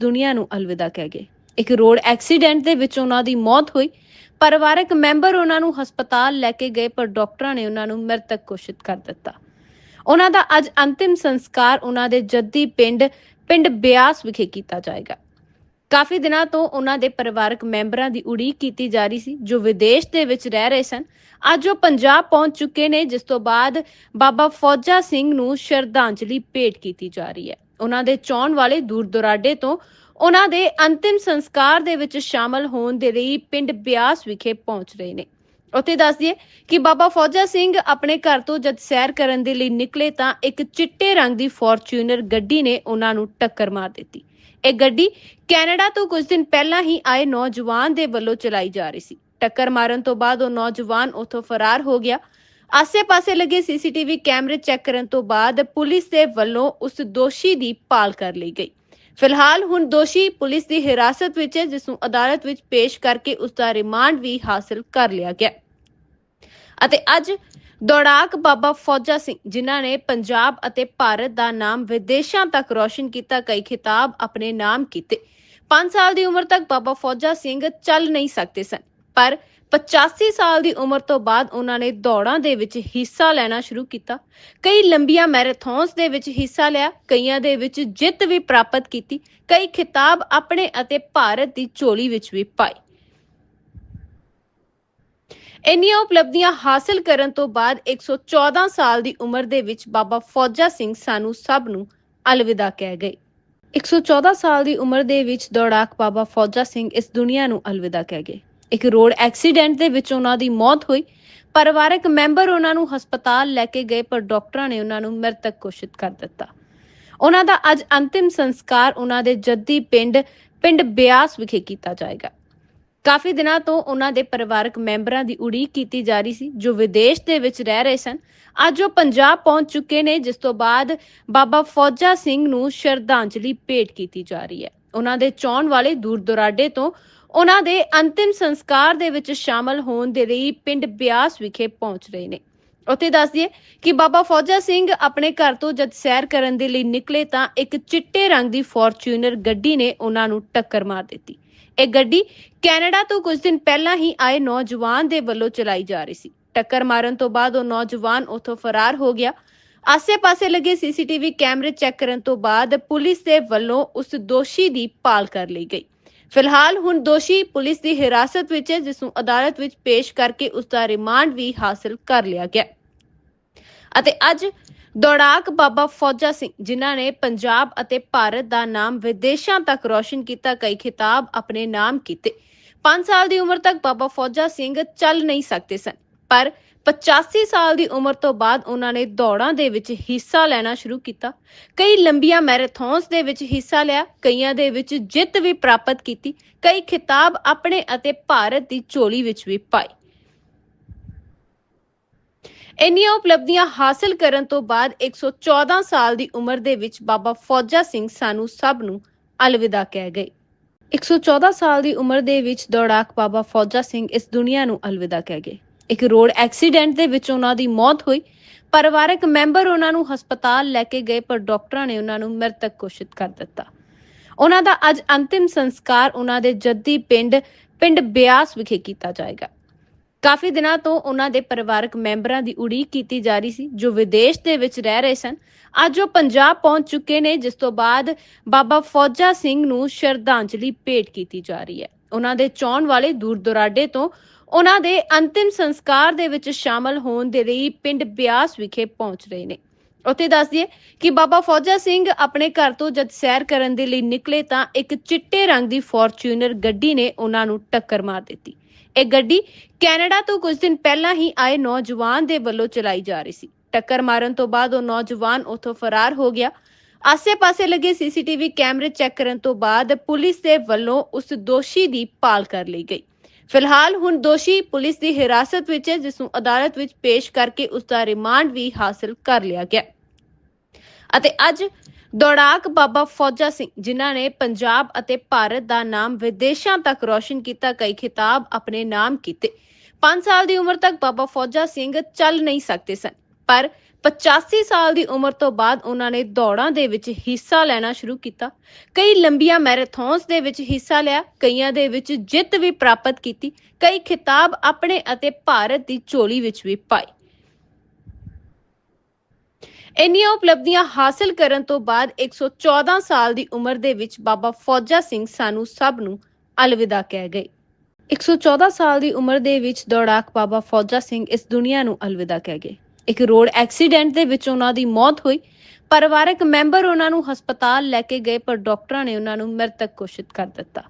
ਦੁਨੀਆ ਨੂੰ ਅਲਵਿਦਾ ਕਹਿ ਗਏ। ਇੱਕ ਰੋਡ ਐਕਸੀਡੈਂਟ ਦੇ ਵਿੱਚ ਉਹਨਾਂ ਦੀ ਮੌਤ ਹੋਈ। ਪਰਿਵਾਰਕ ਮੈਂਬਰ ਉਹਨਾਂ ਨੂੰ ਹਸਪਤਾਲ ਲੈ ਕੇ ਗਏ, ਪਰ ਡਾਕਟਰਾਂ ਨੇ ਉਹਨਾਂ ਨੂੰ ਮ੍ਰਿਤਕ ਘੋਸ਼ਿਤ ਕਰ ਦਿੱਤਾ। ਉਹਨਾਂ ਦਾ ਅੱਜ ਅੰਤਿਮ ਸੰਸਕਾਰ ਉਹਨਾਂ ਦੇ ਜੱਦੀ ਪਿੰਡ ਪਿੰਡ ਬਿਆਸ ਵਿਖੇ ਕੀਤਾ ਜਾਏਗਾ। ਕਾਫੀ ਦਿਨਾਂ ਤੋਂ ਉਹਨਾਂ ਦੇ ਪਰਿਵਾਰਕ ਮੈਂਬਰਾਂ ਦੀ ਉਡੀਕ ਕੀਤੀ ਜਾ ਰਹੀ ਸੀ, ਜੋ ਵਿਦੇਸ਼ ਦੇ ਵਿੱਚ ਰਹਿ ਰਹੇ ਸਨ। ਅੱਜ ਉਹ ਪੰਜਾਬ ਪਹੁੰਚ ਚੁੱਕੇ ਨੇ, ਜਿਸ ਤੋਂ ਬਾਅਦ ਬਾਬਾ ਫੌਜਾ ਸਿੰਘ ਨੂੰ ਸ਼ਰਧਾਂਜਲੀ ਭੇਟ ਕੀਤੀ ਜਾ ਰਹੀ ਹੈ। ਉਹਨਾਂ ਦੇ ਚਾਹਣ ਵਾਲੇ ਦੂਰ ਦੁਰਾਡੇ ਤੋਂ ਉਹਨਾਂ ਦੇ ਅੰਤਿਮ ਸੰਸਕਾਰ ਦੇ ਵਿੱਚ ਸ਼ਾਮਲ ਹੋਣ ਦੇ ਲਈ ਪਿੰਡ ਬਿਆਸ ਵਿਖੇ ਪਹੁੰਚ ਰਹੇ ਨੇ। ਉੱਥੇ ਦੱਸ ਦਈਏ ਕਿ ਬਾਬਾ ਫੌਜਾ ਸਿੰਘ ਆਪਣੇ ਘਰ ਤੋਂ ਜਦ ਸੈਰ ਕਰਨ ਦੇ ਲਈ ਨਿਕਲੇ ਤਾਂ ਇੱਕ ਚਿੱਟੇ ਰੰਗ ਦੀ ਫੋਰਚੂਨਰ ਗੱਡੀ ਨੇ ਉਹਨਾਂ ਨੂੰ ਟੱਕਰ ਮਾਰ ਦਿੱਤੀ। ਇਹ ਗੱਡੀ ਕੈਨੇਡਾ ਤੋਂ ਕੁਝ ਦਿਨ ਪਹਿਲਾਂ ਹੀ ਆਏ ਨੌਜਵਾਨ ਦੇ ਵੱਲੋਂ ਚਲਾਈ ਜਾ ਰਹੀ ਸੀ। ਟੱਕਰ ਮਾਰਨ ਤੋਂ ਬਾਅਦ ਉਹ ਨੌਜਵਾਨ ਉੱਥੋਂ ਫਰਾਰ ਹੋ ਗਿਆ ਆਸੇ-ਪਾਸੇ ਲੱਗੇ ਸੀਸੀਟੀਵੀ ਕੈਮਰੇ ਚੈੱਕ ਕਰਨ ਤੋਂ ਬਾਅਦ ਪੁਲਿਸ ਦੇ ਵੱਲੋਂ ਉਸ ਦੋਸ਼ੀ ਦੀ ਭਾਲ ਕਰ ਲਈ ਗਈ। ਫਿਲਹਾਲ ਹੁਣ ਦੋਸ਼ੀ ਪੁਲਿਸ ਦੀ ਹਿਰਾਸਤ ਵਿੱਚ ਹੈ, ਜਿਸ ਨੂੰ ਅਦਾਲਤ ਵਿੱਚ ਪੇਸ਼ ਕਰਕੇ ਉਸ ਦਾ ਰਿਮਾਂਡ ਵੀ ਹਾਸਲ ਕਰ ਲਿਆ ਗਿਆ। ਅਤੇ ਅੱਜ ਦੌੜਾਕ ਬਾਬਾ ਫੌਜਾ ਸਿੰਘ, ਜਿਨ੍ਹਾਂ ਨੇ ਪੰਜਾਬ ਅਤੇ ਭਾਰਤ ਦਾ ਨਾਮ ਵਿਦੇਸ਼ਾਂ ਤੱਕ ਰੋਸ਼ਨ ਕੀਤਾ, ਕਈ ਖਿਤਾਬ ਆਪਣੇ ਨਾਮ ਕੀਤੇ। 5 ਸਾਲ ਦੀ ਉਮਰ ਤੱਕ ਬਾਬਾ ਫੌਜਾ ਸਿੰਘ ਚੱਲ ਨਹੀਂ ਸਕਦੇ ਸਨ, ਪਰ 85 ਸਾਲ ਦੀ ਉਮਰ ਤੋਂ ਬਾਅਦ ਉਹਨਾਂ ਨੇ ਦੌੜਾਂ ਦੇ ਵਿੱਚ ਹਿੱਸਾ ਲੈਣਾ ਸ਼ੁਰੂ ਕੀਤਾ। ਕਈ ਲੰਬੀਆਂ ਮੈਰਾਥਨਸ ਦੇ ਵਿੱਚ ਹਿੱਸਾ ਲਿਆ, ਕਈਆਂ ਦੇ ਵਿੱਚ ਜਿੱਤ ਵੀ ਪ੍ਰਾਪਤ ਕੀਤੀ, ਕਈ ਖਿਤਾਬ ਆਪਣੇ ਅਤੇ ਭਾਰਤ ਦੀ ਝੋਲੀ ਵਿੱਚ ਵੀ ਪਾਈ ਇੰਨੀਆਂ ਉਪਲਬਧੀਆਂ ਹਾਸਲ ਕਰਨ ਤੋਂ ਬਾਅਦ 114 ਸਾਲ ਦੀ ਉਮਰ ਦੇ ਵਿੱਚ ਬਾਬਾ ਫੌਜਾ ਸਿੰਘ ਸਾਨੂੰ ਸਭ ਨੂੰ ਅਲਵਿਦਾ ਕਹਿ ਗਏ। 114 ਸਾਲ ਦੀ ਉਮਰ ਦੇ ਵਿੱਚ ਦੌੜਾਕ ਬਾਬਾ ਫੌਜਾ ਸਿੰਘ ਇਸ ਦੁਨੀਆ ਨੂੰ ਅਲਵਿਦਾ ਕਹਿ ਗਏ। ਇੱਕ ਰੋਡ ਐਕਸੀਡੈਂਟ ਦੇ ਵਿੱਚ ਉਹਨਾਂ ਦੀ ਮੌਤ ਹੋਈ। ਪਰਿਵਾਰਕ ਮੈਂਬਰ ਉਹਨਾਂ ਨੂੰ ਹਸਪਤਾਲ ਲੈ ਕੇ ਗਏ, ਪਰ ਡਾਕਟਰਾਂ ਨੇ ਉਹਨਾਂ ਨੂੰ ਮ੍ਰਿਤਕ ਘੋਸ਼ਿਤ ਕਰ ਦਿੱਤਾ। ਉਹਨਾਂ ਦਾ ਅੱਜ ਅੰਤਿਮ ਸੰਸਕਾਰ ਉਹਨਾਂ ਦੇ ਜੱਦੀ ਪਿੰਡ ਪਿੰਡ ਬਿਆਸ ਵਿਖੇ ਕੀਤਾ ਜਾਏਗਾ। ਕਾਫੀ ਦਿਨਾਂ ਤੋਂ ਉਹਨਾਂ ਦੇ ਪਰਿਵਾਰਕ ਮੈਂਬਰਾਂ ਦੀ ਉਡੀਕ ਕੀਤੀ ਜਾ ਰਹੀ ਸੀ, ਜੋ ਵਿਦੇਸ਼ ਦੇ ਵਿੱਚ ਰਹਿ ਰਹੇ ਸਨ। ਅੱਜ ਉਹ ਪੰਜਾਬ ਪਹੁੰਚ ਚੁੱਕੇ ਨੇ, ਜਿਸ ਤੋਂ ਬਾਅਦ ਬਾਬਾ ਫੌਜਾ ਸਿੰਘ ਨੂੰ ਸ਼ਰਧਾਂਜਲੀ ਭੇਟ ਕੀਤੀ ਜਾ ਰਹੀ ਹੈ। ਉਹਨਾਂ ਦੇ ਚਾਹਣ ਵਾਲੇ ਦੂਰ ਦੁਰਾਡੇ ਤੋਂ ਉਹਨਾਂ ਦੇ ਅੰਤਿਮ ਸੰਸਕਾਰ ਦੇ ਵਿੱਚ ਸ਼ਾਮਲ ਹੋਣ ਦੇ ਲਈ ਪਿੰਡ ਬਿਆਸ ਵਿਖੇ ਪਹੁੰਚ ਰਹੇ ਨੇ। ਉੱਥੇ ਦੱਸ ਦਈਏ ਕਿ ਬਾਬਾ ਫੌਜਾ ਸਿੰਘ ਆਪਣੇ ਘਰ ਤੋਂ ਜਦ ਸੈਰ ਕਰਨ ਦੇ ਲਈ ਨਿਕਲੇ ਤਾਂ ਇੱਕ ਚਿੱਟੇ ਰੰਗ ਦੀ ਫੋਰਚੂਨਰ ਗੱਡੀ ਨੇ ਉਹਨਾਂ ਨੂੰ ਟੱਕਰ ਮਾਰ ਦਿੱਤੀ। ਇਹ ਗੱਡੀ ਕੈਨੇਡਾ ਤੋਂ ਕੁਝ ਦਿਨ ਪਹਿਲਾਂ ਹੀ ਆਏ ਨੌਜਵਾਨ ਦੇ ਵੱਲੋਂ ਚਲਾਈ ਜਾ ਰਹੀ ਸੀ। ਟੱਕਰ ਮਾਰਨ ਤੋਂ ਬਾਅਦ ਉਹ ਨੌਜਵਾਨ ਉੱਥੋਂ ਫਰਾਰ ਹੋ ਗਿਆ। ਆਸੇ-ਪਾਸੇ ਲੱਗੇ ਸੀਸੀਟੀਵੀ ਕੈਮਰੇ ਚੈੱਕ ਕਰਨ ਤੋਂ ਬਾਅਦ ਪੁਲਿਸ ਦੇ ਵੱਲੋਂ ਉਸ ਦੋਸ਼ੀ ਦੀ ਭਾਲ ਕਰ ਲਈ ਗਈ। ਫਿਲਹਾਲ ਹੁਣ ਦੋਸ਼ੀ ਪੁਲਿਸ ਦੀ ਹਿਰਾਸਤ ਵਿੱਚ ਹੈ, ਜਿਸ ਨੂੰ ਅਦਾਲਤ ਵਿੱਚ ਪੇਸ਼ ਕਰਕੇ ਉਸ ਦਾ ਰਿਮਾਂਡ ਵੀ ਹਾਸਲ ਕਰ ਲਿਆ ਗਿਆ ਅਤੇ ਅੱਜ ਦੌੜਾਕ ਬਾਬਾ ਫੌਜਾ ਸਿੰਘ, ਜਿਨ੍ਹਾਂ ਨੇ ਪੰਜਾਬ ਅਤੇ ਭਾਰਤ ਦਾ ਨਾਮ ਵਿਦੇਸ਼ਾਂ ਤੱਕ ਰੌਸ਼ਨ ਕੀਤਾ, ਕਈ ਖਿਤਾਬ ਆਪਣੇ ਨਾਮ ਕੀਤੇ। 5 ਸਾਲ ਦੀ ਉਮਰ ਤੱਕ ਬਾਬਾ ਫੌਜਾ ਸਿੰਘ ਚੱਲ ਨਹੀਂ ਸਕਦੇ ਸਨ, ਪਰ 85 ਸਾਲ ਦੀ ਉਮਰ ਤੋਂ ਬਾਅਦ ਉਹਨਾਂ ਨੇ ਦੌੜਾਂ ਦੇ ਵਿੱਚ ਹਿੱਸਾ ਲੈਣਾ ਸ਼ੁਰੂ ਕੀਤਾ। ਕਈ ਲੰਬੀਆਂ ਮੈਰਾਥਨਸ ਦੇ ਵਿੱਚ ਹਿੱਸਾ ਲਿਆ, ਕਈਆਂ ਦੇ ਵਿੱਚ ਜਿੱਤ ਵੀ ਪ੍ਰਾਪਤ ਕੀਤੀ, ਕਈ ਖਿਤਾਬ ਆਪਣੇ ਅਤੇ ਭਾਰਤ ਦੀ ਝੋਲੀ ਵਿੱਚ ਵੀ ਪਾਈ ਇੰਨੀਆਂ ਉਪਲਬਧੀਆਂ ਹਾਸਲ ਕਰਨ ਤੋਂ ਬਾਅਦ 114 ਸਾਲ ਦੀ ਉਮਰ ਦੇ ਵਿੱਚ ਬਾਬਾ ਫੌਜਾ ਸਿੰਘ ਸਾਨੂੰ ਸਭ ਨੂੰ ਅਲਵਿਦਾ ਕਹਿ ਗਏ। 114 ਸਾਲ ਦੀ ਉਮਰ ਦੇ ਵਿੱਚ ਦੌੜਾਕ ਬਾਬਾ ਫੌਜਾ ਸਿੰਘ ਇਸ ਦੁਨੀਆ ਨੂੰ ਅਲਵਿਦਾ ਕਹਿ ਗਏ। ਇੱਕ ਰੋਡ ਐਕਸੀਡੈਂਟ ਦੇ ਵਿੱਚ ਉਹਨਾਂ ਦੀ ਮੌਤ ਹੋਈ। ਪਰਿਵਾਰਕ ਮੈਂਬਰ ਉਹਨਾਂ ਨੂੰ ਹਸਪਤਾਲ ਲੈ ਕੇ ਗਏ, ਪਰ ਡਾਕਟਰਾਂ ਨੇ ਉਹਨਾਂ ਨੂੰ ਮ੍ਰਿਤਕ ਘੋਸ਼ਿਤ ਕਰ ਦਿੱਤਾ। ਉਹਨਾਂ ਦਾ ਅੱਜ ਅੰਤਿਮ ਸੰਸਕਾਰ ਉਹਨਾਂ ਦੇ ਜੱਦੀ ਪਿੰਡ ਪਿੰਡ ਬਿਆਸ ਵਿਖੇ ਕੀਤਾ ਜਾਏਗਾ। ਕਾਫੀ ਦਿਨਾਂ ਤੋਂ ਉਹਨਾਂ ਦੇ ਪਰਿਵਾਰਕ ਮੈਂਬਰਾਂ ਦੀ ਉਡੀਕ ਕੀਤੀ ਜਾ ਰਹੀ ਸੀ, ਜੋ ਵਿਦੇਸ਼ ਦੇ ਵਿੱਚ ਰਹਿ ਰਹੇ ਸਨ। ਅੱਜ ਉਹ ਪੰਜਾਬ ਪਹੁੰਚ ਚੁੱਕੇ ਨੇ, ਜਿਸ ਤੋਂ ਬਾਅਦ ਬਾਬਾ ਫੌਜਾ ਸਿੰਘ ਨੂੰ ਸ਼ਰਧਾਂਜਲੀ ਭੇਟ ਕੀਤੀ ਜਾ ਰਹੀ ਹੈ। ਉਹਨਾਂ ਦੇ ਚਾਹਣ ਵਾਲੇ ਦੂਰ ਦੁਰਾਡੇ ਤੋਂ ਉਹਨਾਂ ਦੇ ਅੰਤਿਮ ਸੰਸਕਾਰ ਦੇ ਵਿੱਚ ਸ਼ਾਮਲ ਹੋਣ ਦੇ ਲਈ ਪਿੰਡ ਬਿਆਸ ਵਿਖੇ ਪਹੁੰਚ ਰਹੇ ਨੇ। ਉੱਥੇ ਦੱਸ ਦਈਏ ਕਿ ਬਾਬਾ ਫੌਜਾ ਸਿੰਘ ਆਪਣੇ ਘਰ ਤੋਂ ਜਦ ਸੈਰ ਕਰਨ ਦੇ ਲਈ ਨਿਕਲੇ ਤਾਂ ਇੱਕ ਚਿੱਟੇ ਰੰਗ ਦੀ ਫੋਰਚੂਨਰ ਗੱਡੀ ਨੇ ਉਹਨਾਂ ਨੂੰ ਟੱਕਰ ਮਾਰ ਦਿੱਤੀ। ਇਹ ਗੱਡੀ ਕੈਨੇਡਾ ਤੋਂ ਕੁਝ ਦਿਨ ਪਹਿਲਾਂ ਹੀ ਆਏ ਨੌਜਵਾਨ ਦੇ ਵੱਲੋਂ ਚਲਾਈ ਜਾ ਰਹੀ ਸੀ। ਟੱਕਰ ਮਾਰਨ ਤੋਂ ਬਾਅਦ ਉਹ ਨੌਜਵਾਨ ਉੱਥੋਂ ਫਰਾਰ ਹੋ ਗਿਆ। ਆਸੇ-ਪਾਸੇ ਲੱਗੇ ਸੀਸੀਟੀਵੀ ਕੈਮਰੇ ਚੈੱਕ ਕਰਨ ਤੋਂ ਬਾਅਦ ਪੁਲਿਸ ਦੇ ਵੱਲੋਂ ਉਸ ਦੋਸ਼ੀ ਦੀ ਭਾਲ ਕਰ ਲਈ ਗਈ। ਫਿਲਹਾਲ ਹੁਣ ਦੋਸ਼ੀ ਪੁਲਿਸ ਦੀ ਹਿਰਾਸਤ ਵਿੱਚ ਹੈ, ਜਿਸ ਨੂੰ ਅਦਾਲਤ ਵਿੱਚ ਪੇਸ਼ ਕਰਕੇ ਉਸ ਦਾ ਰਿਮਾਂਡ ਵੀ ਹਾਸਲ ਕਰ ਲਿਆ ਗਿਆ। ਅਤੇ ਅੱਜ ਦੌੜਾਕ ਬਾਬਾ ਫੌਜਾ ਸਿੰਘ, ਜਿਨ੍ਹਾਂ ਨੇ ਪੰਜਾਬ ਅਤੇ ਭਾਰਤ ਦਾ ਨਾਮ ਵਿਦੇਸ਼ਾਂ ਤੱਕ ਰੋਸ਼ਨ ਕੀਤਾ, ਕਈ ਖਿਤਾਬ ਆਪਣੇ ਨਾਮ ਕੀਤੇ। 5 ਸਾਲ ਦੀ ਉਮਰ ਤੱਕ ਬਾਬਾ ਫੌਜਾ ਸਿੰਘ ਚੱਲ ਨਹੀਂ ਸਕਦੇ ਸਨ, ਪਰ 85 ਸਾਲ ਦੀ ਉਮਰ ਤੋਂ ਬਾਅਦ ਉਹਨਾਂ ਨੇ ਦੌੜਾਂ ਦੇ ਵਿੱਚ ਹਿੱਸਾ ਲੈਣਾ ਸ਼ੁਰੂ ਕੀਤਾ। ਕਈ ਲੰਬੀਆਂ ਮੈਰਾਥਨਸ ਦੇ ਵਿੱਚ ਹਿੱਸਾ ਲਿਆ, ਕਈਆਂ ਦੇ ਵਿੱਚ ਜਿੱਤ ਵੀ ਪ੍ਰਾਪਤ ਕੀਤੀ, ਕਈ ਖਿਤਾਬ ਆਪਣੇ ਅਤੇ ਭਾਰਤ ਦੀ ਝੋਲੀ ਵਿੱਚ ਵੀ ਪਾਏ। ਇੰਨੀਆਂ ਉਪਲਬਧੀਆਂ ਹਾਸਲ ਕਰਨ ਤੋਂ ਬਾਅਦ 114 ਸਾਲ ਦੀ ਉਮਰ ਦੇ ਵਿੱਚ ਬਾਬਾ ਫੌਜਾ ਸਿੰਘ ਸਾਨੂੰ ਸਭ ਨੂੰ ਅਲਵਿਦਾ ਕਹਿ ਗਏ। 114 ਸਾਲ ਦੀ ਉਮਰ ਦੇ ਵਿੱਚ ਦੌੜਾਕ ਬਾਬਾ ਫੌਜਾ ਸਿੰਘ ਇਸ ਦੁਨੀਆ ਨੂੰ ਅਲਵਿਦਾ ਕਹਿ ਗਏ। ਇੱਕ ਰੋਡ ਐਕਸੀਡੈਂਟ ਦੇ ਵਿੱਚ ਉਹਨਾਂ ਦੀ ਮੌਤ ਹੋਈ। ਪਰਿਵਾਰਕ ਮੈਂਬਰ ਉਹਨਾਂ ਨੂੰ ਹਸਪਤਾਲ ਲੈ ਕੇ ਗਏ, ਪਰ ਡਾਕਟਰਾਂ ਨੇ ਉਹਨਾਂ ਨੂੰ ਮ੍ਰਿਤਕ ਘੋਸ਼ਿਤ ਕਰ ਦਿੱਤਾ।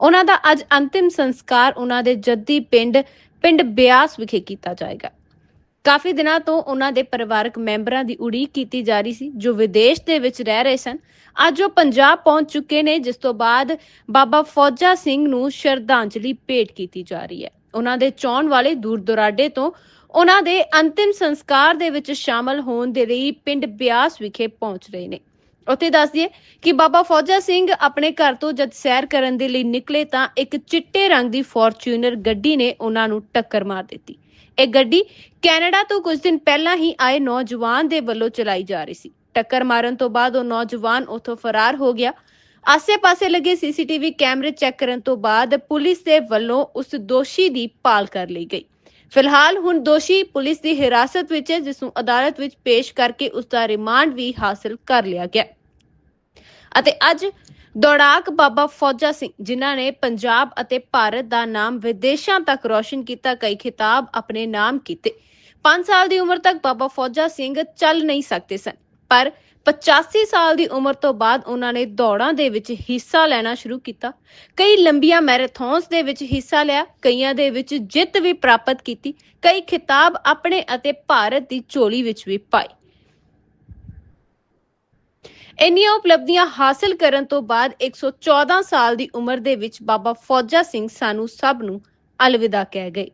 ਉਹਨਾਂ ਦਾ ਅੱਜ ਅੰਤਿਮ ਸੰਸਕਾਰ ਉਹਨਾਂ ਦੇ ਜੱਦੀ ਪਿੰਡ ਪਿੰਡ ਬਿਆਸ ਵਿਖੇ ਕੀਤਾ ਜਾਏਗਾ। ਕਾਫੀ ਦਿਨਾਂ ਤੋਂ ਉਹਨਾਂ ਦੇ ਪਰਿਵਾਰਕ ਮੈਂਬਰਾਂ ਦੀ ਉਡੀਕ ਕੀਤੀ ਜਾ ਰਹੀ ਸੀ, ਜੋ ਵਿਦੇਸ਼ ਦੇ ਵਿੱਚ ਰਹਿ ਰਹੇ ਸਨ। ਅੱਜ ਉਹ ਪੰਜਾਬ ਪਹੁੰਚ ਚੁੱਕੇ ਨੇ, ਜਿਸ ਤੋਂ ਬਾਅਦ ਬਾਬਾ ਫੌਜਾ ਸਿੰਘ ਨੂੰ ਸ਼ਰਧਾਂਜਲੀ ਭੇਟ ਕੀਤੀ ਜਾ ਰਹੀ ਹੈ। ਉਹਨਾਂ ਦੇ ਚਾਹਣ ਵਾਲੇ ਦੂਰ ਦੁਰਾਡੇ ਤੋਂ ਉਹਨਾਂ ਦੇ ਅੰਤਿਮ ਸੰਸਕਾਰ ਦੇ ਵਿੱਚ ਸ਼ਾਮਲ ਹੋਣ ਦੇ ਲਈ ਪਿੰਡ ਬਿਆਸ ਵਿਖੇ ਪਹੁੰਚ ਰਹੇ ਨੇ। ਉੱਥੇ ਦੱਸ ਦਈਏ ਕਿ ਬਾਬਾ ਫੌਜਾ ਸਿੰਘ ਆਪਣੇ ਘਰ ਤੋਂ ਜਦ ਸੈਰ ਕਰਨ ਦੇ ਲਈ ਨਿਕਲੇ ਤਾਂ ਇੱਕ ਚਿੱਟੇ ਰੰਗ ਦੀ ਫੋਰਚੂਨਰ ਗੱਡੀ ਨੇ ਉਹਨਾਂ ਨੂੰ ਟੱਕਰ ਮਾਰ ਦਿੱਤੀ। ਇਹ ਗੱਡੀ ਕੈਨੇਡਾ ਤੋਂ ਕੁਝ ਦਿਨ ਪਹਿਲਾਂ ਹੀ ਆਏ ਨੌਜਵਾਨ ਦੇ ਵੱਲੋਂ ਚਲਾਈ ਜਾ ਰਹੀ ਸੀ। ਟੱਕਰ ਮਾਰਨ ਤੋਂ ਬਾਅਦ ਉਹ ਨੌਜਵਾਨ ਉੱਥੋਂ ਫਰਾਰ ਹੋ ਗਿਆ। ਆਸੇ-ਪਾਸੇ ਲੱਗੇ ਸੀਸੀਟੀਵੀ ਕੈਮਰੇ ਚੈੱਕ ਕਰਨ ਤੋਂ ਬਾਅਦ ਪੁਲਿਸ ਦੇ ਵੱਲੋਂ ਉਸ ਦੋਸ਼ੀ ਦੀ ਭਾਲ ਕਰ ਲਈ ਗਈ। ਫਿਲਹਾਲ ਹੁਣ ਦੋਸ਼ੀ ਪੁਲਿਸ ਦੀ ਹਿਰਾਸਤ ਵਿੱਚ ਹੈ ਜਿਸ ਨੂੰ ਅਦਾਲਤ ਵਿੱਚ ਪੇਸ਼ ਕਰਕੇ ਉਸ ਦਾ ਰਿਮਾਂਡ ਵੀ ਹਾਸਲ ਕਰ ਲਿਆ ਗਿਆ। ਅਤੇ ਅੱਜ ਦੌੜਾਕ ਬਾਬਾ ਫੌਜਾ ਸਿੰਘ, ਜਿਨ੍ਹਾਂ ਨੇ ਪੰਜਾਬ ਅਤੇ ਭਾਰਤ ਦਾ ਨਾਮ ਵਿਦੇਸ਼ਾਂ ਤੱਕ ਰੋਸ਼ਨ ਕੀਤਾ, ਕਈ ਖਿਤਾਬ ਆਪਣੇ ਨਾਮ ਕੀਤੇ। 5 ਸਾਲ ਦੀ ਉਮਰ ਤੱਕ ਬਾਬਾ ਫੌਜਾ ਸਿੰਘ ਚੱਲ ਨਹੀਂ ਸਕਦੇ ਸਨ, ਪਰ 85 ਸਾਲ ਦੀ ਉਮਰ ਤੋਂ ਬਾਅਦ ਉਹਨਾਂ ਨੇ ਦੌੜਾਂ ਦੇ ਵਿੱਚ ਹਿੱਸਾ ਲੈਣਾ ਸ਼ੁਰੂ ਕੀਤਾ। ਕਈ ਲੰਬੀਆਂ ਮੈਰਾਥਨਸ ਦੇ ਵਿੱਚ ਹਿੱਸਾ ਲਿਆ, ਕਈਆਂ ਦੇ ਵਿੱਚ ਜਿੱਤ ਵੀ ਪ੍ਰਾਪਤ ਕੀਤੀ, ਕਈ ਖਿਤਾਬ ਆਪਣੇ ਅਤੇ ਭਾਰਤ ਦੀ ਝੋਲੀ ਵਿੱਚ ਵੀ ਪਾਏ। ਇੰਨੀਆਂ ਉਪਲਬਧੀਆਂ ਹਾਸਲ ਕਰਨ ਤੋਂ ਬਾਅਦ 114 ਸਾਲ ਦੀ ਉਮਰ ਦੇ ਵਿੱਚ ਬਾਬਾ ਫੌਜਾ ਸਿੰਘ ਸਾਨੂੰ ਸਭ ਨੂੰ ਅਲਵਿਦਾ ਕਹਿ ਗਏ।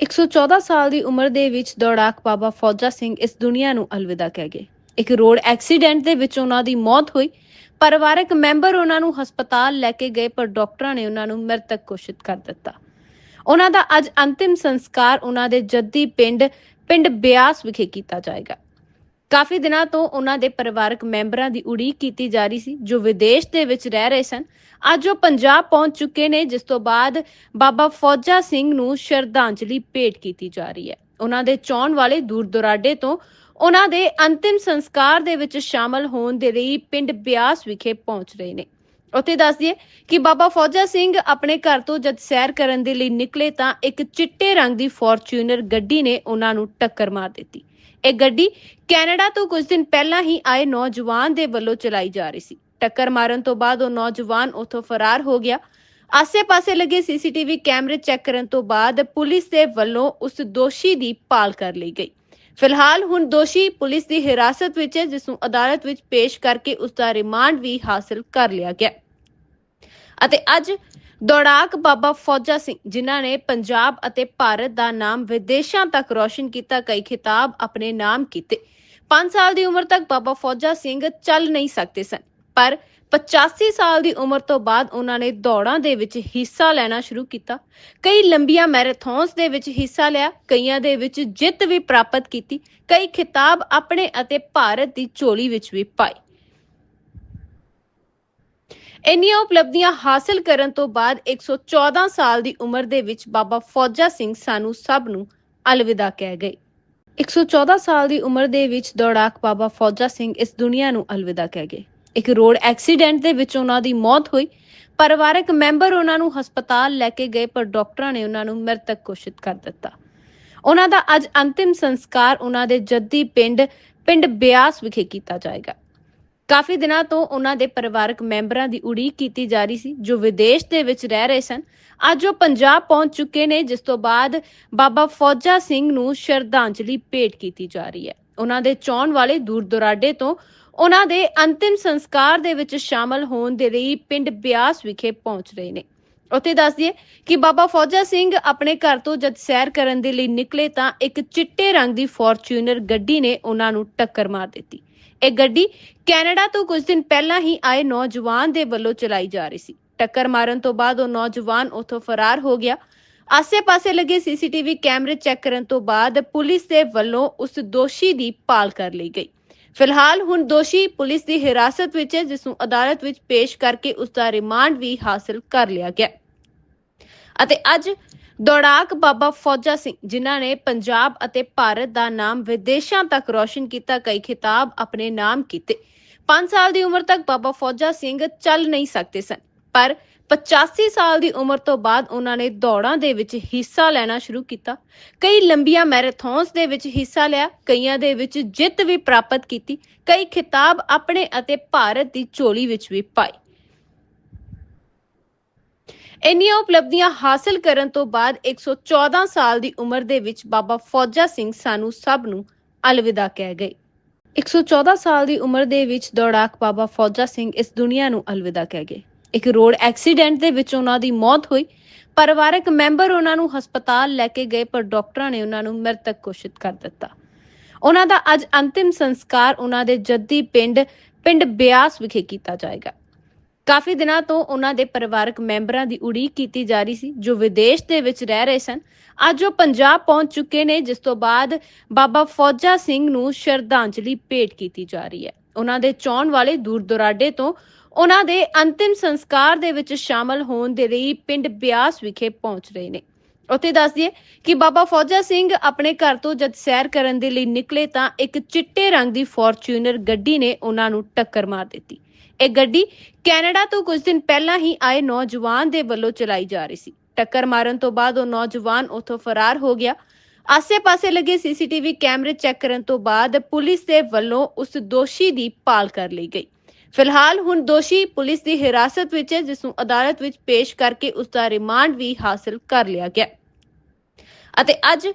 114 ਸਾਲ ਦੀ ਉਮਰ ਦੇ ਵਿੱਚ ਦੌੜਾਕ ਬਾਬਾ ਫੌਜਾ ਸਿੰਘ ਇਸ ਦੁਨੀਆ ਨੂੰ ਅਲਵਿਦਾ ਕਹਿ ਗਏ। ਇੱਕ ਰੋਡ ਐਕਸੀਡੈਂਟ ਦੇ ਵਿੱਚ ਉਹਨਾਂ ਦੀ ਮੌਤ ਹੋਈ। ਪਰਿਵਾਰਕ ਮੈਂਬਰ ਉਹਨਾਂ ਨੂੰ ਹਸਪਤਾਲ ਲੈ ਕੇ ਗਏ, ਪਰ ਡਾਕਟਰਾਂ ਨੇ ਉਹਨਾਂ ਨੂੰ ਮ੍ਰਿਤਕ ਘੋਸ਼ਿਤ ਕਰ ਦਿੱਤਾ। ਉਹਨਾਂ ਦਾ ਅੱਜ ਅੰਤਿਮ ਸੰਸਕਾਰ ਉਹਨਾਂ ਦੇ ਜੱਦੀ ਪਿੰਡ ਪਿੰਡ ਬਿਆਸ ਵਿਖੇ ਕੀਤਾ ਜਾਏਗਾ। ਕਾਫੀ ਦਿਨਾਂ ਤੋਂ ਉਹਨਾਂ ਦੇ ਪਰਿਵਾਰਕ ਮੈਂਬਰਾਂ ਦੀ ਉਡੀਕ ਕੀਤੀ ਜਾ ਰਹੀ ਸੀ, ਜੋ ਵਿਦੇਸ਼ ਦੇ ਵਿੱਚ ਰਹਿ ਰਹੇ ਸਨ। ਅੱਜ ਉਹ ਪੰਜਾਬ ਪਹੁੰਚ ਚੁੱਕੇ ਨੇ, ਜਿਸ ਤੋਂ ਬਾਅਦ ਬਾਬਾ ਫੌਜਾ ਸਿੰਘ ਨੂੰ ਸ਼ਰਧਾਂਜਲੀ ਭੇਟ ਕੀਤੀ ਜਾ ਰਹੀ ਹੈ। ਉਹਨਾਂ ਦੇ ਚਾਹਣ ਵਾਲੇ ਦੂਰ ਦੁਰਾਡੇ ਤੋਂ ਉਹਨਾਂ ਦੇ ਅੰਤਿਮ ਸੰਸਕਾਰ ਦੇ ਵਿੱਚ ਸ਼ਾਮਲ ਹੋਣ ਦੇ ਲਈ ਪਿੰਡ ਬਿਆਸ ਵਿਖੇ ਪਹੁੰਚ ਰਹੇ ਨੇ। ਉੱਥੇ ਦੱਸ ਦਈਏ ਕਿ ਬਾਬਾ ਫੌਜਾ ਸਿੰਘ ਆਪਣੇ ਘਰ ਤੋਂ ਜਦ ਸੈਰ ਕਰਨ ਦੇ ਲਈ ਨਿਕਲੇ ਤਾਂ ਇੱਕ ਚਿੱਟੇ ਰੰਗ ਦੀ ਫੋਰਚੂਨਰ ਗੱਡੀ ਨੇ ਉਹਨਾਂ ਨੂੰ ਟੱਕਰ ਮਾਰ ਦਿੱਤੀ। ਇਹ ਗੱਡੀ ਕੈਨੇਡਾ ਤੋਂ ਕੁਝ ਦਿਨ ਪਹਿਲਾਂ ਹੀ ਆਏ ਨੌਜਵਾਨ ਦੇ ਵੱਲੋਂ ਚਲਾਈ ਜਾ ਰਹੀ ਸੀ। ਟੱਕਰ ਮਾਰਨ ਤੋਂ ਬਾਅਦ ਉਹ ਨੌਜਵਾਨ ਉੱਥੋਂ ਫਰਾਰ ਹੋ ਗਿਆ। ਆਸੇ-ਪਾਸੇ ਲੱਗੇ ਸੀਸੀਟੀਵੀ ਕੈਮਰੇ ਚੈੱਕ ਕਰਨ ਤੋਂ ਬਾਅਦ ਪੁਲਿਸ ਦੇ ਵੱਲੋਂ ਉਸ ਦੋਸ਼ੀ ਦੀ ਭਾਲ ਕਰ ਲਈ ਗਈ। ਫਿਲਹਾਲ ਹੁਣ ਦੋਸ਼ੀ ਪੁਲਿਸ ਦੀ ਹਿਰਾਸਤ ਵਿੱਚ ਹੈ ਜਿਸ ਨੂੰ ਅਦਾਲਤ ਵਿੱਚ ਪੇਸ਼ ਕਰਕੇ ਉਸ ਦਾ ਰਿਮਾਂਡ ਵੀ ਹਾਸਲ ਕਰ ਲਿਆ ਗਿਆ। ਅਤੇ ਅੱਜ ਦੌੜਾਕ ਬਾਬਾ ਫੌਜਾ ਸਿੰਘ, ਜਿਨ੍ਹਾਂ ਨੇ ਪੰਜਾਬ ਅਤੇ ਭਾਰਤ ਦਾ ਨਾਮ ਵਿਦੇਸ਼ਾਂ ਤੱਕ ਰੋਸ਼ਨ ਕੀਤਾ, ਕਈ ਖਿਤਾਬ ਆਪਣੇ ਨਾਮ ਕੀਤੇ। 5 ਸਾਲ ਦੀ ਉਮਰ ਤੱਕ ਬਾਬਾ ਫੌਜਾ ਸਿੰਘ ਚੱਲ ਨਹੀਂ ਸਕਦੇ ਸਨ, ਪਰ 85 ਸਾਲ ਦੀ ਉਮਰ ਤੋਂ ਬਾਅਦ ਉਹਨਾਂ ਨੇ ਦੌੜਾਂ ਦੇ ਵਿੱਚ ਹਿੱਸਾ ਲੈਣਾ ਸ਼ੁਰੂ ਕੀਤਾ। ਕਈ ਲੰਬੀਆਂ ਮੈਰਾਥਨਸ ਦੇ ਵਿੱਚ ਹਿੱਸਾ ਲਿਆ, ਕਈਆਂ ਦੇ ਵਿੱਚ ਜਿੱਤ ਵੀ ਪ੍ਰਾਪਤ ਕੀਤੀ, ਕਈ ਖਿਤਾਬ ਆਪਣੇ ਅਤੇ ਭਾਰਤ ਦੀ ਝੋਲੀ ਵਿੱਚ ਵੀ ਪਾਏ। ਇੰਨੀਆਂ ਉਪਲਬਧੀਆਂ ਹਾਸਲ ਕਰਨ ਤੋਂ ਬਾਅਦ 114 ਸਾਲ ਦੀ ਉਮਰ ਦੇ ਵਿੱਚ ਬਾਬਾ ਫੌਜਾ ਸਿੰਘ ਸਾਨੂੰ ਸਭ ਨੂੰ ਅਲਵਿਦਾ ਕਹਿ ਗਏ। 114 ਸਾਲ ਦੀ ਉਮਰ ਦੇ ਵਿੱਚ ਦੌੜਾਕ ਬਾਬਾ ਫੌਜਾ ਸਿੰਘ ਇਸ ਦੁਨੀਆ ਨੂੰ ਅਲਵਿਦਾ ਕਹਿ ਗਏ। ਇੱਕ ਰੋਡ ਐਕਸੀਡੈਂਟ ਦੇ ਵਿੱਚ ਉਹਨਾਂ ਦੀ ਮੌਤ ਹੋਈ। ਪਰਿਵਾਰਕ ਮੈਂਬਰ ਉਹਨਾਂ ਨੂੰ ਹਸਪਤਾਲ ਲੈ ਕੇ ਗਏ, ਪਰ ਡਾਕਟਰਾਂ ਨੇ ਉਹਨਾਂ ਨੂੰ ਮ੍ਰਿਤਕ ਘੋਸ਼ਿਤ ਕਰ ਦਿੱਤਾ। ਉਹਨਾਂ ਦਾ ਅੱਜ ਅੰਤਿਮ ਸੰਸਕਾਰ ਉਹਨਾਂ ਦੇ ਜੱਦੀ ਪਿੰਡ ਪਿੰਡ ਬਿਆਸ ਵਿਖੇ ਕੀਤਾ ਜਾਏਗਾ। ਕਾਫੀ ਦਿਨਾਂ ਤੋਂ ਉਹਨਾਂ ਦੇ ਪਰਿਵਾਰਕ ਮੈਂਬਰਾਂ ਦੀ ਉਡੀਕ ਕੀਤੀ ਜਾ ਰਹੀ ਸੀ, ਜੋ ਵਿਦੇਸ਼ ਦੇ ਵਿੱਚ ਰਹਿ ਰਹੇ ਸਨ। ਅੱਜ ਉਹ ਪੰਜਾਬ ਪਹੁੰਚ ਚੁੱਕੇ ਨੇ, ਜਿਸ ਤੋਂ ਬਾਅਦ ਬਾਬਾ ਫੌਜਾ ਸਿੰਘ ਨੂੰ ਸ਼ਰਧਾਂਜਲੀ ਭੇਟ ਕੀਤੀ ਜਾ ਰਹੀ ਹੈ। ਉਹਨਾਂ ਦੇ ਚਾਹਣ ਵਾਲੇ ਦੂਰ ਦੁਰਾਡੇ ਤੋਂ ਉਹਨਾਂ ਦੇ ਅੰਤਿਮ ਸੰਸਕਾਰ ਦੇ ਵਿੱਚ ਸ਼ਾਮਲ ਹੋਣ ਦੇ ਲਈ ਪਿੰਡ ਬਿਆਸ ਵਿਖੇ ਪਹੁੰਚ ਰਹੇ ਨੇ। ਉੱਥੇ ਦੱਸ ਦਈਏ ਕਿ ਬਾਬਾ ਫੌਜਾ ਸਿੰਘ ਆਪਣੇ ਘਰ ਤੋਂ ਜਦ ਸੈਰ ਕਰਨ ਦੇ ਲਈ ਨਿਕਲੇ ਤਾਂ ਇੱਕ ਚਿੱਟੇ ਰੰਗ ਦੀ ਫੋਰਚੂਨਰ ਗੱਡੀ ਨੇ ਉਹਨਾਂ ਨੂੰ ਟੱਕਰ ਮਾਰ ਦਿੱਤੀ। ਇਹ ਗੱਡੀ ਕੈਨੇਡਾ ਤੋਂ ਕੁਝ ਦਿਨ ਪਹਿਲਾਂ ਹੀ ਆਏ ਨੌਜਵਾਨ ਦੇ ਵੱਲੋਂ ਚਲਾਈ ਜਾ ਰਹੀ ਸੀ। ਟੱਕਰ ਮਾਰਨ ਤੋਂ ਬਾਅਦ ਉਹ ਨੌਜਵਾਨ ਉੱਥੋਂ ਫਰਾਰ ਹੋ ਗਿਆ। ਆਸੇ-ਪਾਸੇ ਲੱਗੇ ਸੀਸੀਟੀਵੀ ਕੈਮਰੇ ਚੈੱਕ ਕਰਨ ਤੋਂ ਬਾਅਦ ਪੁਲਿਸ ਦੇ ਵੱਲੋਂ ਉਸ ਦੋਸ਼ੀ ਦੀ ਭਾਲ ਕਰ ਲਈ ਗਈ। ਫਿਲਹਾਲ ਹੁਣ ਦੋਸ਼ੀ ਪੁਲਿਸ ਦੀ ਹਿਰਾਸਤ ਵਿੱਚ ਹੈ, ਜਿਸ ਨੂੰ ਅਦਾਲਤ ਵਿੱਚ ਪੇਸ਼ ਕਰਕੇ ਉਸ ਦਾ ਰਿਮਾਂਡ ਵੀ ਹਾਸਲ ਕਰ ਲਿਆ ਗਿਆ। ਅਤੇ ਅੱਜ ਦੌੜਾਕ ਬਾਬਾ ਫੌਜਾ ਸਿੰਘ, ਜਿਨ੍ਹਾਂ ਨੇ ਪੰਜਾਬ ਅਤੇ ਭਾਰਤ ਦਾ ਨਾਮ ਵਿਦੇਸ਼ਾਂ ਤੱਕ ਰੌਸ਼ਨ ਕੀਤਾ, ਕਈ ਖਿਤਾਬ ਆਪਣੇ ਨਾਮ ਕੀਤੇ। 5 ਸਾਲ ਦੀ ਉਮਰ ਤੱਕ ਬਾਬਾ ਫੌਜਾ ਸਿੰਘ ਚੱਲ ਨਹੀਂ ਸਕਦੇ ਸਨ, ਪਰ 85 ਸਾਲ ਦੀ ਉਮਰ ਤੋਂ ਬਾਅਦ ਉਹਨਾਂ ਨੇ ਦੌੜਾਂ ਦੇ ਵਿੱਚ ਹਿੱਸਾ ਲੈਣਾ ਸ਼ੁਰੂ ਕੀਤਾ। ਕਈ ਲੰਬੀਆਂ ਮੈਰਾਥਨਸ ਦੇ ਵਿੱਚ ਹਿੱਸਾ ਲਿਆ, ਕਈਆਂ ਦੇ ਵਿੱਚ ਜਿੱਤ ਵੀ ਪ੍ਰਾਪਤ ਕੀਤੀ, ਕਈ ਖਿਤਾਬ ਆਪਣੇ ਅਤੇ ਭਾਰਤ ਦੀ ਝੋਲੀ ਵਿੱਚ ਵੀ ਪਾਈ ਇੰਨੀਆਂ ਉਪਲਬਧੀਆਂ ਹਾਸਲ ਕਰਨ ਤੋਂ ਬਾਅਦ 114 ਸਾਲ ਦੀ ਉਮਰ ਦੇ ਵਿੱਚ ਬਾਬਾ ਫੌਜਾ ਸਿੰਘ ਸਾਨੂੰ ਸਭ ਨੂੰ ਅਲਵਿਦਾ ਕਹਿ ਗਏ। 114 ਸਾਲ ਦੀ ਉਮਰ ਦੇ ਵਿੱਚ ਦੌੜਾਕ ਬਾਬਾ ਫੌਜਾ ਸਿੰਘ ਇਸ ਦੁਨੀਆ ਨੂੰ ਅਲਵਿਦਾ ਕਹਿ ਗਏ। ਇੱਕ ਰੋਡ ਐਕਸੀਡੈਂਟ ਦੇ ਵਿੱਚ ਉਹਨਾਂ ਦੀ ਮੌਤ ਹੋਈ। ਪਰਿਵਾਰਕ ਮੈਂਬਰ ਉਹਨਾਂ ਨੂੰ ਹਸਪਤਾਲ ਲੈ ਕੇ ਗਏ, ਪਰ ਡਾਕਟਰਾਂ ਨੇ ਉਹਨਾਂ ਨੂੰ ਮ੍ਰਿਤਕ ਘੋਸ਼ਿਤ ਕਰ ਦਿੱਤਾ। ਉਹਨਾਂ ਦਾ ਅੱਜ ਅੰਤਿਮ ਸੰਸਕਾਰ ਉਹਨਾਂ ਦੇ ਜੱਦੀ ਪਿੰਡ ਪਿੰਡ ਬਿਆਸ ਵਿਖੇ ਕੀਤਾ ਜਾਏਗਾ। ਕਾਫੀ ਦਿਨਾਂ ਤੋਂ ਉਹਨਾਂ ਦੇ ਪਰਿਵਾਰਕ ਮੈਂਬਰਾਂ ਦੀ ਉਡੀਕ ਕੀਤੀ ਜਾ ਰਹੀ ਸੀ, ਜੋ ਵਿਦੇਸ਼ ਦੇ ਵਿੱਚ ਰਹਿ ਰਹੇ ਸਨ। ਅੱਜ ਉਹ ਪੰਜਾਬ ਪਹੁੰਚ ਚੁੱਕੇ ਨੇ, ਜਿਸ ਤੋਂ ਬਾਅਦ ਬਾਬਾ ਫੌਜਾ ਸਿੰਘ ਨੂੰ ਸ਼ਰਧਾਂਜਲੀ ਭੇਟ ਕੀਤੀ ਜਾ ਰਹੀ ਹੈ। ਉਹਨਾਂ ਦੇ ਚਾਹਣ ਵਾਲੇ ਦੂਰ ਦੁਰਾਡੇ ਤੋਂ ਉਹਨਾਂ ਦੇ ਅੰਤਿਮ ਸੰਸਕਾਰ ਦੇ ਵਿੱਚ ਸ਼ਾਮਲ ਹੋਣ ਦੇ ਲਈ ਪਿੰਡ ਬਿਆਸ ਵਿਖੇ ਪਹੁੰਚ ਰਹੇ ਨੇ। ਉੱਥੇ ਦੱਸ ਦਈਏ ਕਿ ਬਾਬਾ ਫੌਜਾ ਸਿੰਘ ਆਪਣੇ ਘਰ ਤੋਂ ਜਦ ਸੈਰ ਕਰਨ ਦੇ ਲਈ ਨਿਕਲੇ ਤਾਂ ਇੱਕ ਚਿੱਟੇ ਰੰਗ ਦੀ ਫੋਰਚੂਨਰ ਗੱਡੀ ਨੇ ਉਹਨਾਂ ਨੂੰ ਟੱਕਰ ਮਾਰ ਦਿੱਤੀ। ਇਹ ਗੱਡੀ ਕੈਨੇਡਾ ਤੋਂ ਕੁਝ ਦਿਨ ਪਹਿਲਾਂ ਹੀ ਆਏ ਨੌਜਵਾਨ ਦੇ ਵੱਲੋਂ ਚਲਾਈ ਜਾ ਰਹੀ ਸੀ। ਟੱਕਰ ਮਾਰਨ ਤੋਂ ਬਾਅਦ ਉਹ ਨੌਜਵਾਨ ਉੱਥੋਂ ਫਰਾਰ ਹੋ ਗਿਆ। ਆਸੇ-ਪਾਸੇ ਲੱਗੇ ਸੀਸੀਟੀਵੀ ਕੈਮਰੇ ਚੈੱਕ ਕਰਨ ਤੋਂ ਬਾਅਦ ਪੁਲਿਸ ਦੇ ਵੱਲੋਂ ਉਸ ਦੋਸ਼ੀ ਦੀ ਭਾਲ ਕਰ ਲਈ ਗਈ। ਫਿਲਹਾਲ ਹੁਣ ਦੋਸ਼ੀ ਪੁਲਿਸ ਦੀ ਹਿਰਾਸਤ ਵਿੱਚ ਹੈ, ਜਿਸ ਨੂੰ ਅਦਾਲਤ ਵਿੱਚ ਪੇਸ਼ ਕਰਕੇ ਉਸ ਦਾ ਰਿਮਾਂਡ ਵੀ ਹਾਸਲ ਕਰ ਲਿਆ ਗਿਆ। ਅਤੇ ਅੱਜ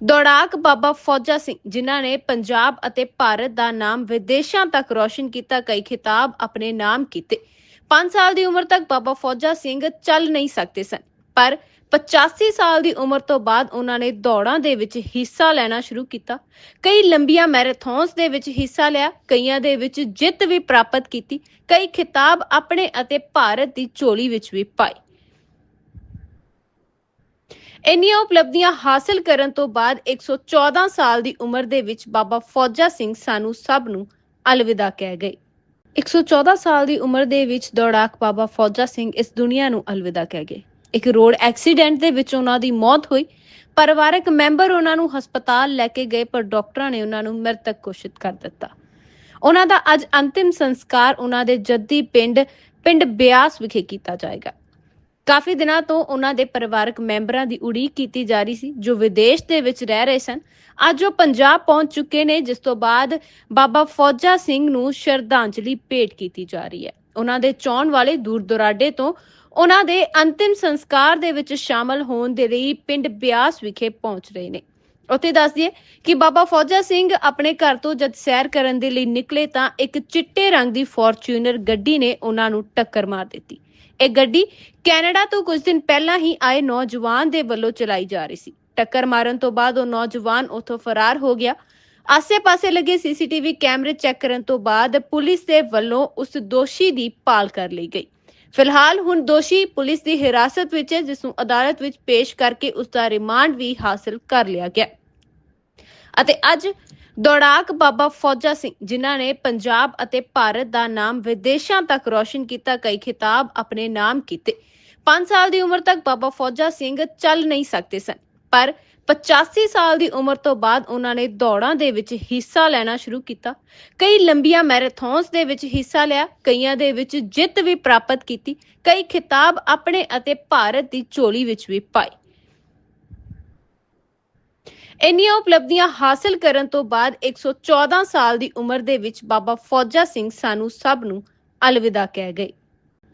ਦੌੜਾਕ ਬਾਬਾ ਫੌਜਾ ਸਿੰਘ, ਜਿਨ੍ਹਾਂ ਨੇ ਪੰਜਾਬ ਅਤੇ ਭਾਰਤ ਦਾ ਨਾਮ ਵਿਦੇਸ਼ਾਂ ਤੱਕ ਰੋਸ਼ਨ ਕੀਤਾ, ਕਈ ਖਿਤਾਬ ਆਪਣੇ ਨਾਮ ਕੀਤੇ। 5 ਸਾਲ ਦੀ ਉਮਰ ਤੱਕ ਬਾਬਾ ਫੌਜਾ ਸਿੰਘ ਚੱਲ ਨਹੀਂ ਸਕਦੇ ਸਨ, ਪਰ 85 ਸਾਲ ਦੀ ਉਮਰ ਤੋਂ ਬਾਅਦ ਉਹਨਾਂ ਨੇ ਦੌੜਾਂ ਦੇ ਵਿੱਚ ਹਿੱਸਾ ਲੈਣਾ ਸ਼ੁਰੂ ਕੀਤਾ। ਕਈ ਲੰਬੀਆਂ ਮੈਰਾਥਨਸ ਦੇ ਵਿੱਚ ਹਿੱਸਾ ਲਿਆ, ਕਈਆਂ ਦੇ ਵਿੱਚ ਜਿੱਤ ਵੀ ਪ੍ਰਾਪਤ ਕੀਤੀ, ਕਈ ਖਿਤਾਬ ਆਪਣੇ ਅਤੇ ਭਾਰਤ ਦੀ ਝੋਲੀ ਵਿੱਚ ਵੀ ਪਾਏ। ਇੰਨੀਆਂ ਉਪਲਬਧੀਆਂ ਹਾਸਲ ਕਰਨ ਤੋਂ ਬਾਅਦ 114 ਸਾਲ ਦੀ ਉਮਰ ਦੇ ਵਿੱਚ ਬਾਬਾ ਫੌਜਾ ਸਿੰਘ ਸਾਨੂੰ ਸਭ ਨੂੰ ਅਲਵਿਦਾ ਕਹਿ ਗਏ। 114 ਸਾਲ ਦੀ ਉਮਰ ਦੇ ਵਿੱਚ ਦੌੜਾਕ ਬਾਬਾ ਫੌਜਾ ਸਿੰਘ ਇਸ ਦੁਨੀਆ ਨੂੰ ਅਲਵਿਦਾ ਕਹਿ ਗਏ। ਇੱਕ ਰੋਡ ਐਕਸੀਡੈਂਟ ਦੇ ਵਿੱਚ ਉਹਨਾਂ ਦੀ ਮੌਤ ਹੋਈ। ਪਰਿਵਾਰਕ ਮੈਂਬਰ ਉਹਨਾਂ ਨੂੰ ਹਸਪਤਾਲ ਲੈ ਕੇ ਗਏ, ਪਰ ਡਾਕਟਰਾਂ ਨੇ ਉਹਨਾਂ ਨੂੰ ਮ੍ਰਿਤਕ ਘੋਸ਼ਿਤ ਕਰ ਦਿੱਤਾ। ਉਹਨਾਂ ਦਾ ਅੱਜ ਅੰਤਿਮ ਸੰਸਕਾਰ ਉਹਨਾਂ ਦੇ ਜੱਦੀ ਪਿੰਡ ਪਿੰਡ ਬਿਆਸ ਵਿਖੇ ਕੀਤਾ ਜਾਏਗਾ। ਕਾਫੀ ਦਿਨਾਂ ਤੋਂ ਉਹਨਾਂ ਦੇ ਪਰਿਵਾਰਕ ਮੈਂਬਰਾਂ ਦੀ ਉਡੀਕ ਕੀਤੀ ਜਾ ਰਹੀ ਸੀ, ਜੋ ਵਿਦੇਸ਼ ਦੇ ਵਿੱਚ ਰਹਿ ਰਹੇ ਸਨ। ਅੱਜ ਉਹ ਪੰਜਾਬ ਪਹੁੰਚ ਚੁੱਕੇ ਨੇ, ਜਿਸ ਤੋਂ ਬਾਅਦ ਬਾਬਾ ਫੌਜਾ ਸਿੰਘ ਨੂੰ ਸ਼ਰਧਾਂਜਲੀ ਭੇਟ ਕੀਤੀ ਜਾ ਰਹੀ ਹੈ। ਉਹਨਾਂ ਦੇ ਚਾਹਣ ਵਾਲੇ ਦੂਰ ਦੁਰਾਡੇ ਤੋਂ ਉਹਨਾਂ ਦੇ ਅੰਤਿਮ ਸੰਸਕਾਰ ਦੇ ਵਿੱਚ ਸ਼ਾਮਲ ਹੋਣ ਦੇ ਲਈ ਪਿੰਡ ਬਿਆਸ ਵਿਖੇ ਪਹੁੰਚ ਰਹੇ ਨੇ। ਉੱਥੇ ਦੱਸ ਦਈਏ ਕਿ ਬਾਬਾ ਫੌਜਾ ਸਿੰਘ ਆਪਣੇ ਘਰ ਤੋਂ ਜਦ ਸੈਰ ਕਰਨ ਦੇ ਲਈ ਨਿਕਲੇ ਤਾਂ ਇੱਕ ਚਿੱਟੇ ਰੰਗ ਦੀ ਫੋਰਚੂਨਰ ਗੱਡੀ ਨੇ ਉਹਨਾਂ ਨੂੰ ਟੱਕਰ ਮਾਰ ਦਿੱਤੀ। ਇਹ ਗੱਡੀ ਕੈਨੇਡਾ ਤੋਂ ਕੁਝ ਦਿਨ ਪਹਿਲਾਂ ਹੀ ਆਏ ਨੌਜਵਾਨ ਦੇ ਵੱਲੋਂ ਚਲਾਈ ਜਾ ਰਹੀ ਸੀ। ਟੱਕਰ ਮਾਰਨ ਤੋਂ ਬਾਅਦ ਉਹ ਨੌਜਵਾਨ ਉੱਥੋਂ ਫਰਾਰ ਹੋ ਗਿਆ। ਆਸੇ-ਪਾਸੇ ਲੱਗੇ ਸੀਸੀਟੀਵੀ ਕੈਮਰੇ ਚੈੱਕ ਕਰਨ ਤੋਂ ਬਾਅਦ ਪੁਲਿਸ ਦੇ ਵੱਲੋਂ ਉਸ ਦੋਸ਼ੀ ਦੀ ਭਾਲ ਕਰ ਲਈ ਗਈ। ਫਿਲਹਾਲ ਹੁਣ ਦੋਸ਼ੀ ਪੁਲਿਸ ਦੀ ਹਿਰਾਸਤ ਵਿੱਚ ਹੈ ਜਿਸ ਨੂੰ ਅਦਾਲਤ ਵਿੱਚ ਪੇਸ਼ ਕਰਕੇ ਉਸ ਦਾ ਰਿਮਾਂਡ ਵੀ ਹਾਸਲ ਕਰ ਲਿਆ ਗਿਆ। ਅਤੇ ਅੱਜ ਦੌੜਾਕ ਬਾਬਾ ਫੌਜਾ ਸਿੰਘ, ਜਿਨ੍ਹਾਂ ਨੇ ਪੰਜਾਬ ਅਤੇ ਭਾਰਤ ਦਾ ਨਾਮ ਵਿਦੇਸ਼ਾਂ ਤੱਕ ਰੋਸ਼ਨ ਕੀਤਾ, ਕਈ ਖਿਤਾਬ ਆਪਣੇ ਨਾਮ ਕੀਤੇ। 5 ਸਾਲ ਦੀ ਉਮਰ ਤੱਕ ਬਾਬਾ ਫੌਜਾ ਸਿੰਘ ਚੱਲ ਨਹੀਂ ਸਕਦੇ ਸਨ, ਪਰ 85 ਸਾਲ ਦੀ ਉਮਰ ਤੋਂ ਬਾਅਦ ਉਹਨਾਂ ਨੇ ਦੌੜਾਂ ਦੇ ਵਿੱਚ ਹਿੱਸਾ ਲੈਣਾ ਸ਼ੁਰੂ ਕੀਤਾ। ਕਈ ਲੰਬੀਆਂ ਮੈਰਾਥਨਸ ਦੇ ਵਿੱਚ ਹਿੱਸਾ ਲਿਆ, ਕਈਆਂ ਦੇ ਵਿੱਚ ਜਿੱਤ ਵੀ ਪ੍ਰਾਪਤ ਕੀਤੀ, ਕਈ ਖਿਤਾਬ ਆਪਣੇ ਅਤੇ ਭਾਰਤ ਦੀ ਝੋਲੀ ਵਿੱਚ ਵੀ ਪਾਈ। ਇੰਨੀਆਂ ਉਪਲਬਧੀਆਂ ਹਾਸਲ ਕਰਨ ਤੋਂ ਬਾਅਦ 114 ਸਾਲ ਦੀ ਉਮਰ ਦੇ ਵਿੱਚ ਬਾਬਾ ਫੌਜਾ ਸਿੰਘ ਸਾਨੂੰ ਸਭ ਨੂੰ ਅਲਵਿਦਾ ਕਹਿ ਗਏ।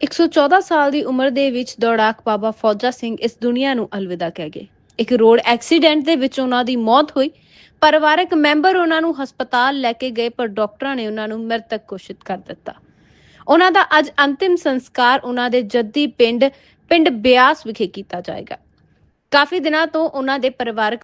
114 ਸਾਲ ਦੀ ਉਮਰ ਦੇ ਵਿੱਚ ਦੌੜਾਕ ਬਾਬਾ ਫੌਜਾ ਸਿੰਘ ਇਸ ਦੁਨੀਆ ਨੂੰ ਅਲਵਿਦਾ ਕਹਿ ਗਏ। ਇੱਕ ਰੋਡ ਐਕਸੀਡੈਂਟ ਦੇ ਵਿੱਚ ਉਹਨਾਂ ਦੀ ਮੌਤ ਹੋਈ। ਪਰਿਵਾਰਕ ਮੈਂਬਰ ਉਹਨਾਂ ਨੂੰ ਹਸਪਤਾਲ ਲੈ ਕੇ ਗਏ, ਪਰ ਡਾਕਟਰਾਂ ਨੇ ਉਹਨਾਂ ਨੂੰ ਮ੍ਰਿਤਕ ਘੋਸ਼ਿਤ ਕਰ ਦਿੱਤਾ। ਉਹਨਾਂ ਦਾ ਅੱਜ ਅੰਤਿਮ ਸੰਸਕਾਰ ਉਹਨਾਂ ਦੇ ਜੱਦੀ ਪਿੰਡ ਪਿੰਡ ਬਿਆਸ ਵਿਖੇ ਕੀਤਾ ਜਾਏਗਾ। ਕਾਫੀ ਦਿਨਾਂ ਤੋਂ ਉਹਨਾਂ ਦੇ ਪਰਿਵਾਰਕ